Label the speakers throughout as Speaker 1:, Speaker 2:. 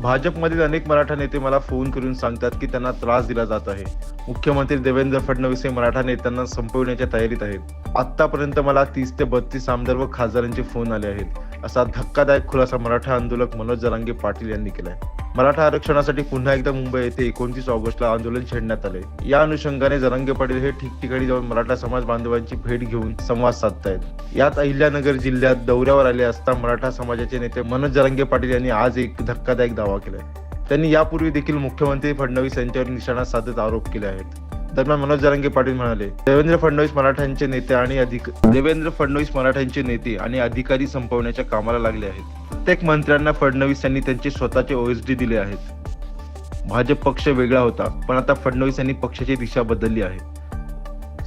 Speaker 1: भाजपमधील अनेक मराठा नेते मला फोन करून सांगतात की त्यांना त्रास दिला जात आहे. मुख्यमंत्री देवेंद्र फडणवीस हे मराठा नेत्यांना संपविण्याच्या तयारीत आहेत. आतापर्यंत मला तीस ते बत्तीस आमदार व खासदारांचे फोन आले आहेत. असा धक्कादायक खुलासा मराठा आंदोलक मनोज जरांगे पाटील यांनी केलाय. मराठा आरक्षणासाठी पुन्हा एकदा मुंबई येथे एकोणतीस ऑगस्टला आंदोलन छेडण्यात आले. या अनुषंगाने जरंगे पाटील हे ठिकठिकाणी जाऊन मराठा समाज बांधवांची भेट घेऊन संवाद साधतायत. यात अहिल्यानगर जिल्ह्यात दौऱ्यावर आले असता मराठा समाजाचे नेते मनोज जरंगे पाटील यांनी आज एक धक्कादायक दावा केलाय. त्यांनी यापूर्वी देखील मुख्यमंत्री फडणवीस यांच्यावर निशाणा साधत आरोप केले आहेत. दरम्यान मनोज जरांगे पाटील म्हणाले देवेंद्र फडणवीस मराठ्यांचे नेते आणि अधिक देवेंद्र फडणवीस मराठ्यांचे नेते आणि अधिकारी संपवण्याच्या कामाला लागले आहेत. प्रत्येक मंत्र्यांना फडणवीस यांनी त्यांचे स्वतःचे ओएसडी दिले आहेत. भाजप पक्ष वेगळा होता पण आता फडणवीस यांनी पक्षाची दिशा बदलली आहे.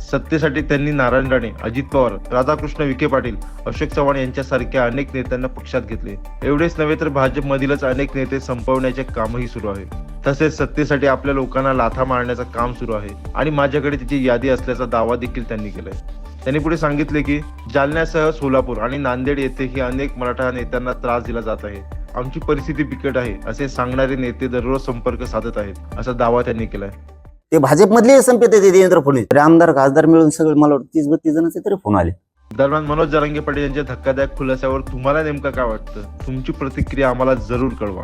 Speaker 1: सत्तेसाठी त्यांनी नारायण राणे अजित पवार राधाकृष्ण विखे पाटील अशोक चव्हाण यांच्यासारख्या अनेक नेत्यांना पक्षात घेतले. एवढेच नव्हे तर भाजपमधीलच अनेक नेते संपवण्याचे कामही सुरू आहे. तसेच सत्तेसाठी आपल्या लोकांना लाथा मारण्याचं काम सुरू आहे आणि माझ्याकडे त्याची यादी असल्याचा दावा देखील त्यांनी केलाय. त्यांनी पुढे सांगितले की जालन्यासह सोलापूर आणि नांदेड येथेही अनेक मराठा नेत्यांना त्रास दिला जात आहे. आमची परिस्थिती बिकट आहे असे सांगणारे नेते दररोज संपर्क साधत आहेत असा दावा त्यांनी केलाय.
Speaker 2: ते भाजपमधले संपेत ते देवेंद्र फडणवीस. तरी आमदार खासदार मिळून सगळे मला वाटतं तीस बत्तीस जणांचे तरी फोन आले.
Speaker 1: दरम्यान मनोज जरांगे पाटील यांच्या धक्कादायक खुलासावर तुम्हाला नेमकं काय वाटतं? तुमची प्रतिक्रिया आम्हाला जरूर कळवा.